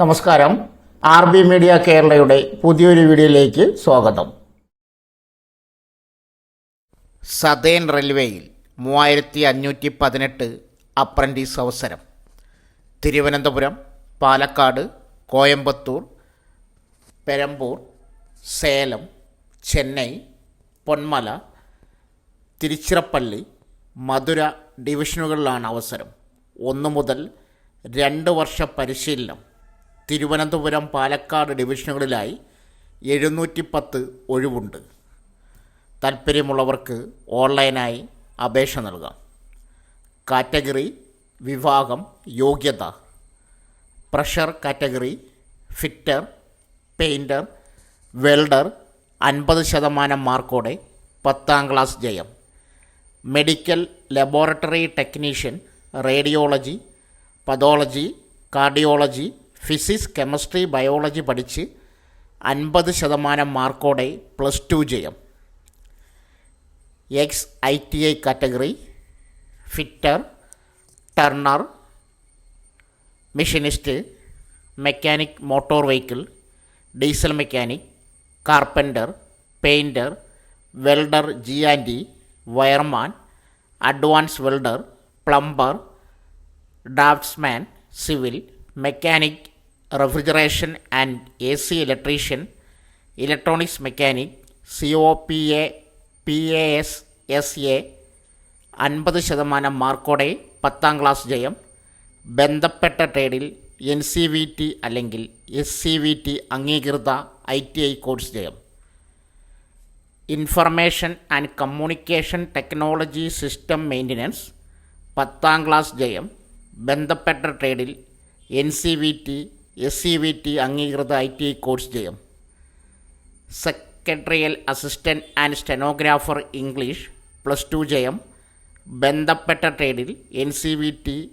നമസ്കാരം. R B media കേരളയുടെ പുതിയൊരു വീഡിയോയിലേക്ക് സ്വാഗതം. സതേൺ റെയിൽവേയിൽ മൂവായിരത്തി അഞ്ഞൂറ്റി പതിനെട്ട് അപ്രന്റീസ് അവസരം. തിരുവനന്തപുരം പാലക്കാട് കോയമ്പത്തൂർ പെരമ്പൂർ സേലം ചെന്നൈ പൊന്മല തിരുച്ചിറപ്പള്ളി മധുര ഡിവിഷനുകളിലാണ് അവസരം. ഒന്ന് മുതൽ രണ്ട് വർഷ പരിശീലനം. തിരുവനന്തപുരം പാലക്കാട് ഡിവിഷനുകളിലായി എഴുന്നൂറ്റി പത്ത് ഒഴിവുണ്ട്. താൽപ്പര്യമുള്ളവർക്ക് ഓൺലൈനായി അപേക്ഷ നൽകാം. കാറ്റഗറി വിഭാഗം യോഗ്യത. Fresher category fitter painter welder അൻപത് ശതമാനം മാർക്കോടെ പത്താം ക്ലാസ് ജയം. Medical laboratory technician radiology pathology cardiology physics chemistry biology പഠിച്ച് അൻപത് ശതമാനം മാർക്കോടെ പ്ലസ് ടു ജയം. Ex I T I category fitter turner machinist mechanic motor vehicle diesel mechanic carpenter painter welder G and wireman advance welder plumber draftsman civil mechanic refrigeration and A C electrician electronics mechanic C O P A P A S S A അൻപത് ശതമാനം മാർക്കോടെ പത്താം class ജയം. ബന്ധപ്പെട്ട ട്രേഡിൽ N C V T അല്ലെങ്കിൽ S C V T അംഗീകൃത I T I course ജയം. Information and communication technology system maintenance പത്താം ക്ലാസ് ജയം. ബന്ധപ്പെട്ട ട്രേഡിൽ N C V T S C V T അംഗീകൃത ഐ ടി കോഴ്സ് ജയം. Secretarial assistant and stenographer English plus two ജയം. ബന്ധപ്പെട്ട ട്രേഡിൽ N C V T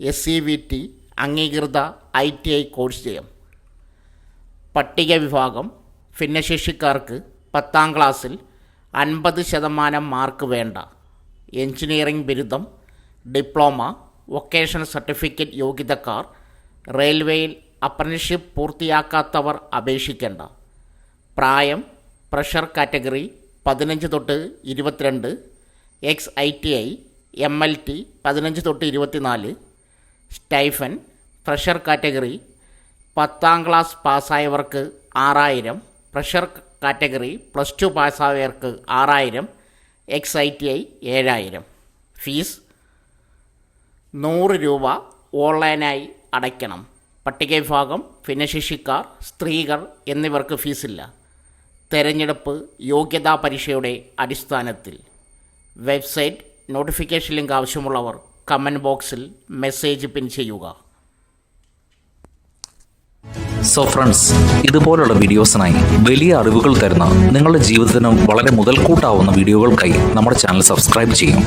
S C V T അംഗീകൃത I T I course ജയം. പട്ടിക വിഭാഗം ഭിന്നശേഷിക്കാർക്ക് പത്താം ക്ലാസ്സിൽ അൻപത് ശതമാനം മാർക്ക് വേണ്ട. എഞ്ചിനീയറിംഗ് ബിരുദം ഡിപ്ലോമ വൊക്കേഷണൽ സർട്ടിഫിക്കറ്റ് യോഗ്യതക്കാർ റെയിൽവേയിൽ അപ്രന്റീഷിപ്പ് പൂർത്തിയാക്കാത്തവർ അപേക്ഷിക്കേണ്ട. പ്രായം പ്രഷർ കാറ്റഗറി പതിനഞ്ച് തൊട്ട് ഇരുപത്തിരണ്ട് ex I T I M L T പതിനഞ്ച് തൊട്ട് ഇരുപത്തിനാല് സ്റ്റൈഫൻ പ്രഷർ കാറ്റഗറി പത്താം ക്ലാസ് പാസ്സായവർക്ക് ആറായിരം പ്രഷർ കാറ്റഗറി പ്ലസ് ടു പാസ്സായവർക്ക് ആറായിരം എക്സ് ഐ ടി ഐ ഏഴായിരം. ഫീസ് നൂറ് രൂപ ഓൺലൈനായി അടയ്ക്കണം. പട്ടിക വിഭാഗം ഭിന്നശേഷിക്കാർ സ്ത്രീകൾ എന്നിവർക്ക് ഫീസില്ല. തെരഞ്ഞെടുപ്പ് യോഗ്യതാ പരീക്ഷയുടെ അടിസ്ഥാനത്തിൽ. വെബ്സൈറ്റ് നോട്ടിഫിക്കേഷൻ ലിങ്ക് ആവശ്യമുള്ളവർ കമന്റ് ബോക്സിൽ മെസ്സേജ് പിൻ ചെയ്യുക. സോ ഫ്രണ്ട്സ് ഇതുപോലുള്ള വീഡിയോസിനായി വലിയ അറിവുകൾ തരുന്ന നിങ്ങളുടെ ജീവിതത്തിനും വളരെ മുതൽക്കൂട്ടാവുന്ന വീഡിയോകൾക്കായി നമ്മുടെ ചാനൽ സബ്സ്ക്രൈബ് ചെയ്യും.